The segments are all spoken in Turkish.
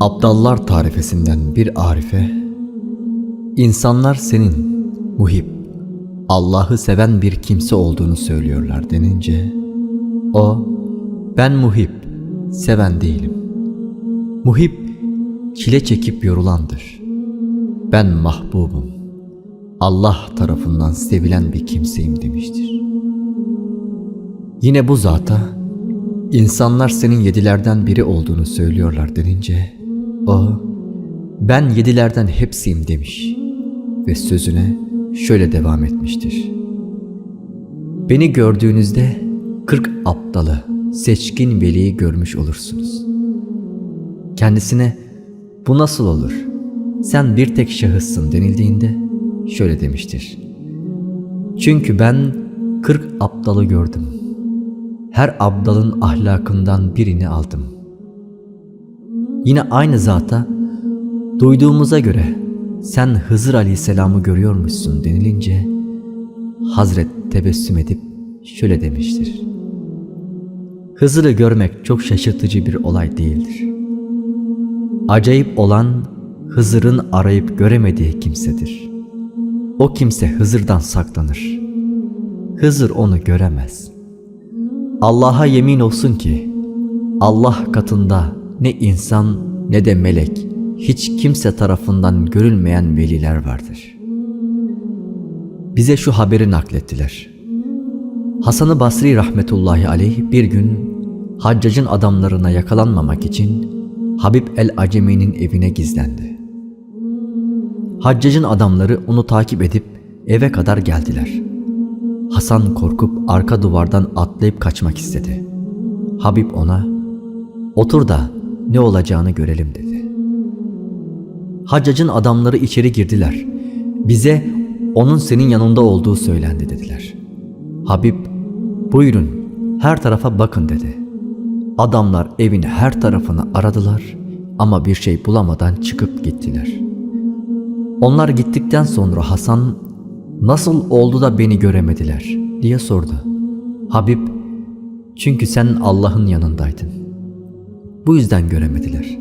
Abdallar tarifesinden bir arife, insanlar senin muhib, Allah'ı seven bir kimse olduğunu söylüyorlar denince, o, ben muhib, seven değilim. Muhib, çile çekip yorulandır. Ben mahbubum, Allah tarafından sevilen bir kimseyim demiştir. Yine bu zata, insanlar senin yedilerden biri olduğunu söylüyorlar denince, o, ben yedilerden hepsiyim demiş ve sözüne şöyle devam etmiştir. Beni gördüğünüzde kırk aptalı, seçkin veliyi görmüş olursunuz. Kendisine bu nasıl olur? Sen bir tek şahıssın denildiğinde şöyle demiştir. Çünkü ben kırk aptalı gördüm. Her abdalın ahlakından birini aldım. Yine aynı zata duyduğumuza göre sen Hızır Aleyhisselam'ı görüyormuşsun denilince Hazret tebessüm edip şöyle demiştir. Hızır'ı görmek çok şaşırtıcı bir olay değildir. Acayip olan Hızır'ın arayıp göremediği kimsedir. O kimse Hızır'dan saklanır. Hızır onu göremez. Allah'a yemin olsun ki Allah katında ne insan ne de melek hiç kimse tarafından görülmeyen veliler vardır. Bize şu haberi naklettiler. Hasan-ı Basri rahmetullahi aleyh bir gün haccacın adamlarına yakalanmamak için Habib el-Acemi'nin evine gizlendi. Haccacın adamları onu takip edip eve kadar geldiler. Hasan korkup arka duvardan atlayıp kaçmak istedi. Habib ona otur da ne olacağını görelim dedi. Haccacın adamları içeri girdiler. Bize onun senin yanında olduğu söylendi dediler. Habib buyurun her tarafa bakın dedi. Adamlar evin her tarafını aradılar ama bir şey bulamadan çıkıp gittiler. Onlar gittikten sonra Hasan nasıl oldu da beni göremediler diye sordu. Habib çünkü sen Allah'ın yanındaydın. Bu yüzden göremediler.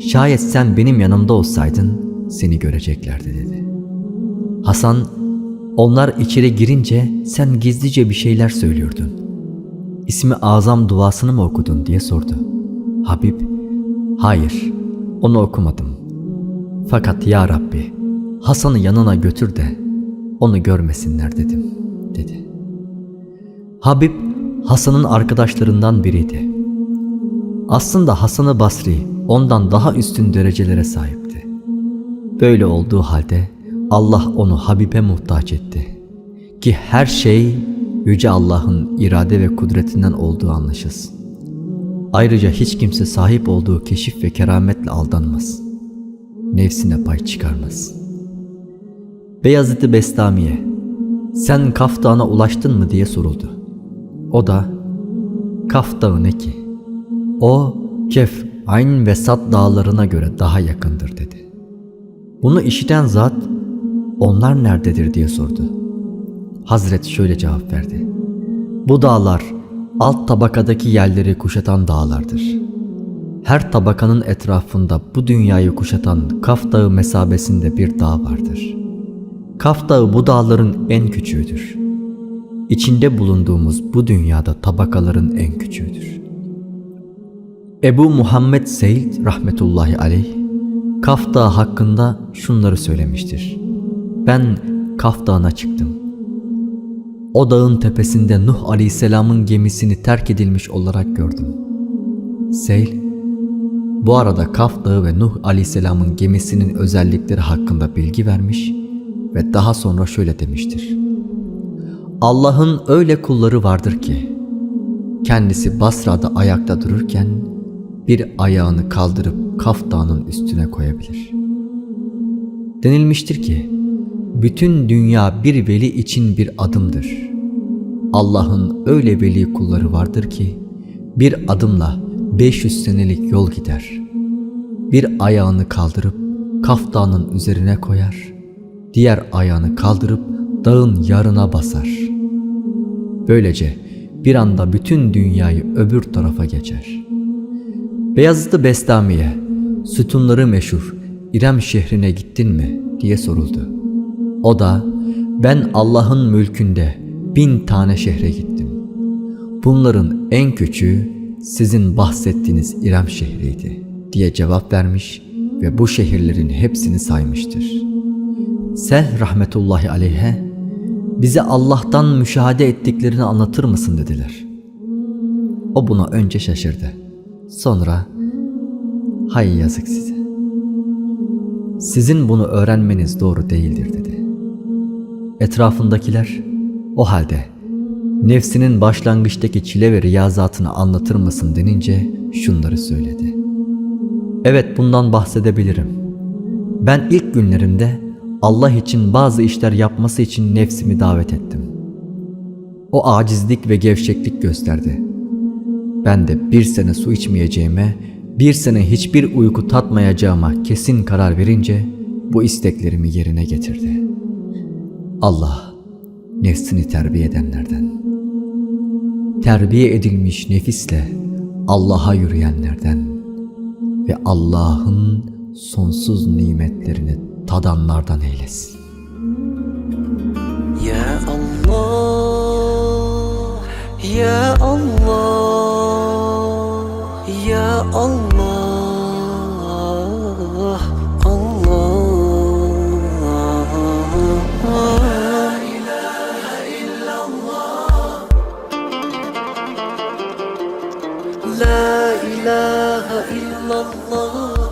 Şayet sen benim yanımda olsaydın seni göreceklerdi dedi. Hasan onlar içeri girince sen gizlice bir şeyler söylüyordun. İsmi azam duasını mı okudun diye sordu. Habib hayır onu okumadım. Fakat ya Rabbi Hasan'ı yanına götür de onu görmesinler dedim dedi. Habib Hasan'ın arkadaşlarından biriydi. Aslında Hasan-ı Basri ondan daha üstün derecelere sahipti. Böyle olduğu halde Allah onu Habib'e muhtaç etti. Ki her şey Yüce Allah'ın irade ve kudretinden olduğu anlaşılsın. Ayrıca hiç kimse sahip olduğu keşif ve kerametle aldanmaz. Nefsine pay çıkarmaz. Beyazıt-ı Bestami'ye sen Kaf Dağı'na ulaştın mı diye soruldu. O da Kaf Dağı ne ki? O Kef, Ayn ve Sad dağlarına göre daha yakındır dedi. Bunu işiten zat onlar nerededir diye sordu. Hazret şöyle cevap verdi. Bu dağlar alt tabakadaki yerleri kuşatan dağlardır. Her tabakanın etrafında bu dünyayı kuşatan Kaf Dağı mesabesinde bir dağ vardır. Kaf Dağı bu dağların en küçüğüdür. İçinde bulunduğumuz bu dünyada tabakaların en küçüğüdür. Ebu Muhammed Seyyid rahmetullahi aleyh Kaf Dağı hakkında şunları söylemiştir. Ben Kaf Dağı'na çıktım. O dağın tepesinde Nuh Aleyhisselam'ın gemisini terk edilmiş olarak gördüm. Seyl, bu arada Kaf Dağı ve Nuh Aleyhisselam'ın gemisinin özellikleri hakkında bilgi vermiş ve daha sonra şöyle demiştir. Allah'ın öyle kulları vardır ki, kendisi Basra'da ayakta dururken bir ayağını kaldırıp Kaf Dağı'nın üstüne koyabilir. Denilmiştir ki, bütün dünya bir veli için bir adımdır. Allah'ın öyle veli kulları vardır ki bir adımla 500 senelik yol gider. Bir ayağını kaldırıp Kaf Dağı'nın üzerine koyar, diğer ayağını kaldırıp dağın yarına basar. Böylece bir anda bütün dünyayı öbür tarafa geçer. Beyazıt'ı Bestami'ye, sütunları meşhur İrem şehrine gittin mi diye soruldu. O da ben Allah'ın mülkünde bin tane şehre gittim. Bunların en küçüğü sizin bahsettiğiniz İrem şehriydi diye cevap vermiş ve bu şehirlerin hepsini saymıştır. Sel rahmetullahi aleyhe bize Allah'tan müşahede ettiklerini anlatır mısın dediler. O buna önce şaşırdı. Sonra hay yazık size. Sizin bunu öğrenmeniz doğru değildir dedi. Etrafındakiler o halde nefsinin başlangıçtaki çile ve riyazatını anlatır mısın denince şunları söyledi. Evet bundan bahsedebilirim. Ben ilk günlerimde Allah için bazı işler yapması için nefsimi davet ettim. O acizlik ve gevşeklik gösterdi. Ben de bir sene su içmeyeceğime, bir sene hiçbir uyku tatmayacağıma kesin karar verince bu isteklerimi yerine getirdi. Allah nefsini terbiye edenlerden, terbiye edilmiş nefisle Allah'a yürüyenlerden ve Allah'ın sonsuz nimetlerini tadanlardan eylesin. Ya Allah Ya Allah Ya Allah Allah. La ilahe illallah